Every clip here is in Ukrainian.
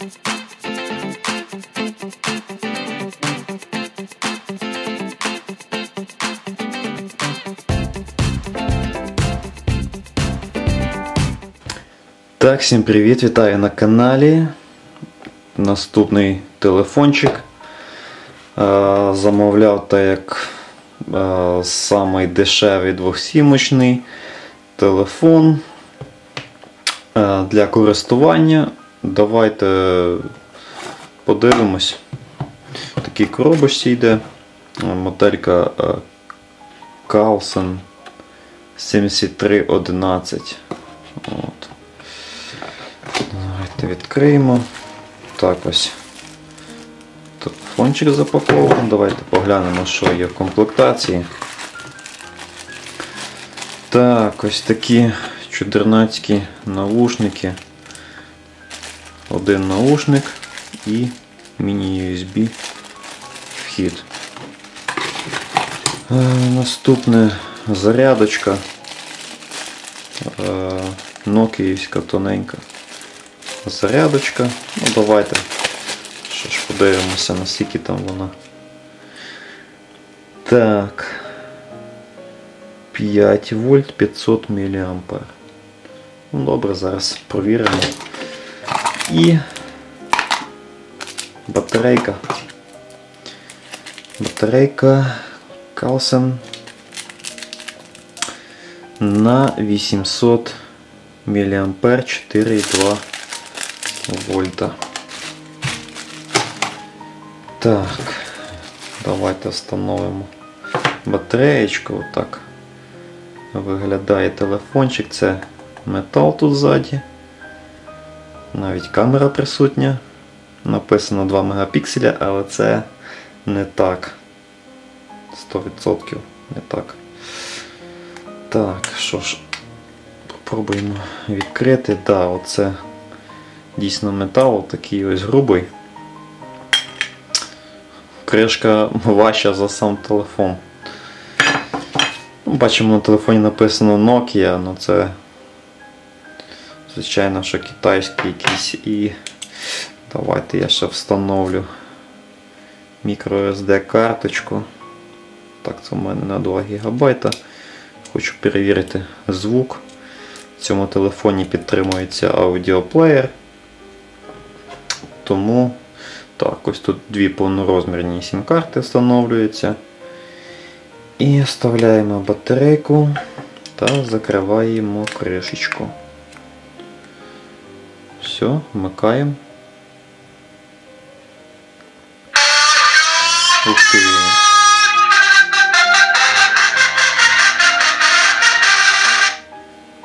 Так, всім привіт, вітаю на каналі. Наступний телефончик. Е, Замовляв так як е, самий дешевий двохсімочний телефон е, для користування. Давайте подивимось. В такій коробочці йде моделька е, 7311. От. Давайте відкриємо. Так ось. Телефончик запакований. Давайте поглянемо, що є в комплектації. Так, ось такі чудернацькі наушники. Один наушник і міні-USB вхід. Е, наступне зарядочка. Е, Нокіївська тоненька зарядочка. Ну давайте що ж подивимося, наскільки там вона. Так. 5 вольт 500 мА. Ну добре, зараз провіримо. І батарейка. Батарейка Carlsen на 800 мА 4,2 вольта. Так, давайте встановимо батареєчку. Отак виглядає телефончик. Це метал тут ззаді. Навіть камера присутня. Написано 2 мегапікселя, але це не так. 100% не так. Так, що ж, попробуємо відкрити. Так, да, оце дійсно метал, такий ось грубий. Кришка важча за сам телефон. Бачимо на телефоні написано Nokia, але ну, це звичайно, що китайський якийсь і давайте я ще встановлю microSD карточку. Так, це у мене на 2 ГБ. Хочу перевірити звук. В цьому телефоні підтримується аудіоплеєр. Тому так, ось тут дві повнорозмірні сім-карти встановлюються. І вставляємо батарейку та закриваємо кришечку. Все, вмикаємо. Ух ти!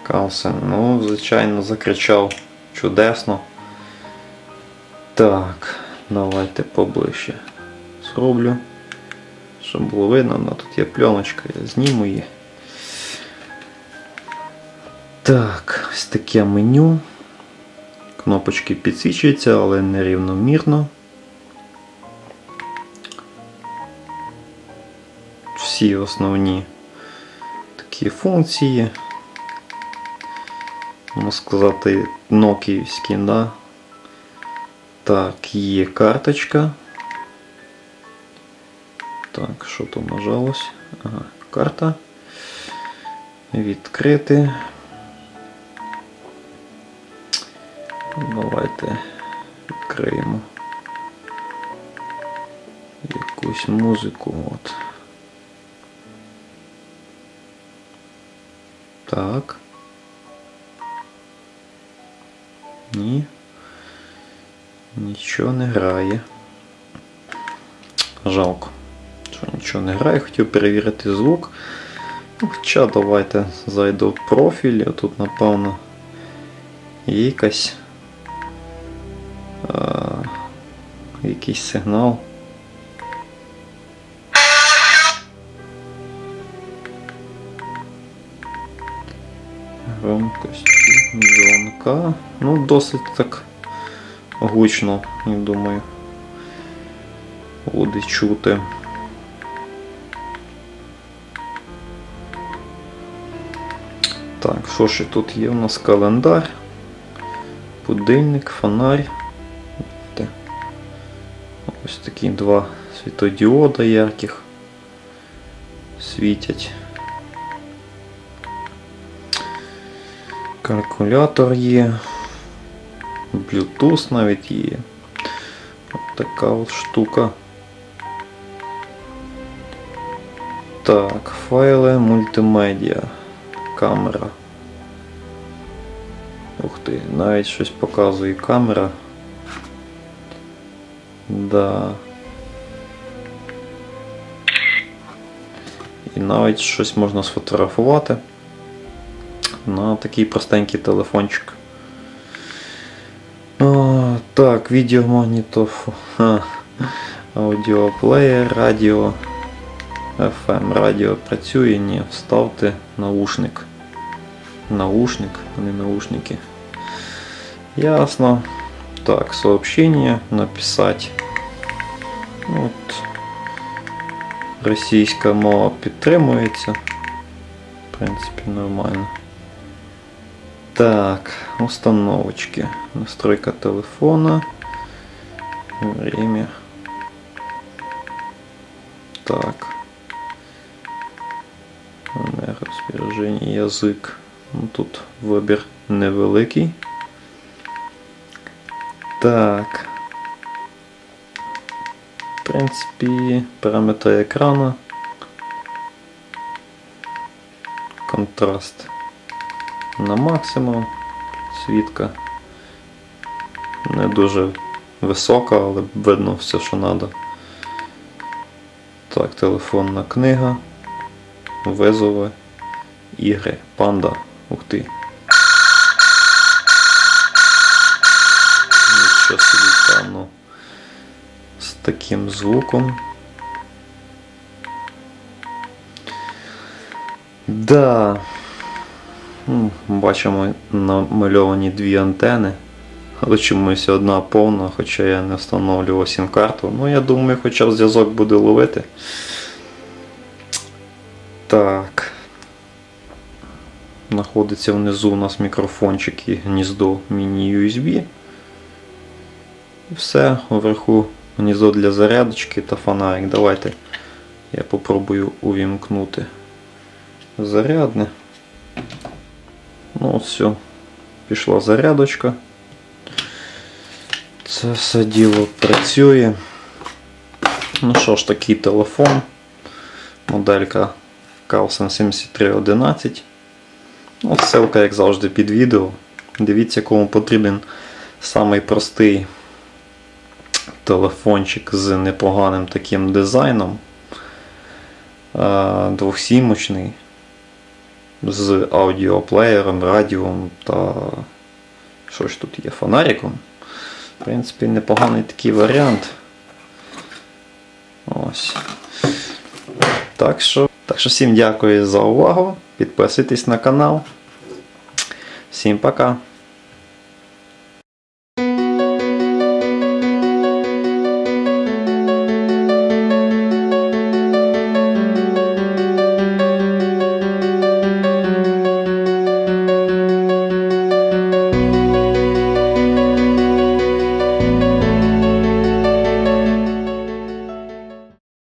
Калсен, ну, звичайно, закричав чудесно. Так, давайте поближче зроблю. Щоб було видно, але тут є пленочка, я зніму її. Так, ось таке меню. Кнопочки підсвічуються, але нерівномірно. Всі основні такі функції. Можна сказати, нокіївські, да? Так, є карточка. Так, що тут нажалось? Ага, карта. Відкрити. Давайте відкриємо якусь музику. От. Так. Ні. Нічого не грає. Жалко, що нічого не грає, хотів перевірити звук. Ну, хоча давайте зайду в профіль, тут напевно якась а, якийсь сигнал. Громкості дзвонка. Ну, досить так гучно, я думаю, буде чути. Так, що ще тут є? У нас календар, будильник, фонарь, Ось такі два світодіода ярких світять. Калькулятор є. Bluetooth навіть є. От така от штука. Так, файли мультимедіа. Камера. Ух ти, навіть щось показує камера. Да. І навіть щось можна сфотографувати на такий простенький телефончик. О, так, відеомагнітофон. Аудіоплеєр, радіо. FM радіо працює, ні, вставте наушник. Наушник, а не наушники. Ясно. Так, сообщение написать. От. Російська мова підтримується. В принципі, нормально. Так, установочки. Настройка телефона. Время. Так. Енергозбереження, язик. Ну, Тут вибір невеликий. Так. В принципі, параметри екрану. Контраст на максимум. Світка не дуже висока, але видно все, що треба. Так, телефонна книга, визови, ігри, панда. Ух ти. Нічого собі там, ну, з таким звуком. Да. Бачимо намальовані дві антени. Але чомусь одна повна, хоча я не встановлював сім-карту. Ну, я думаю, хоча б зв'язок буде ловити. Так. Знаходиться внизу у нас мікрофончик і гніздо міні-USB. І все, вверху гніздо для зарядочки та фонарик. Давайте я попробую увімкнути зарядне. Ну, все, пішла зарядочка. Це все діло працює. Ну що ж, такий телефон. Моделька Carlsen 7311. Ну, Ссылка, як завжди, під відео. Дивіться, кому потрібен самий простий телефончик з непоганим таким дизайном. Двохсімочний з аудіоплеєром, радіом та що ж тут є фонариком. В принципі, непоганий такий варіант. Ось. Так що, так що всім дякую за увагу. Підписуйтесь на канал. Всім пока.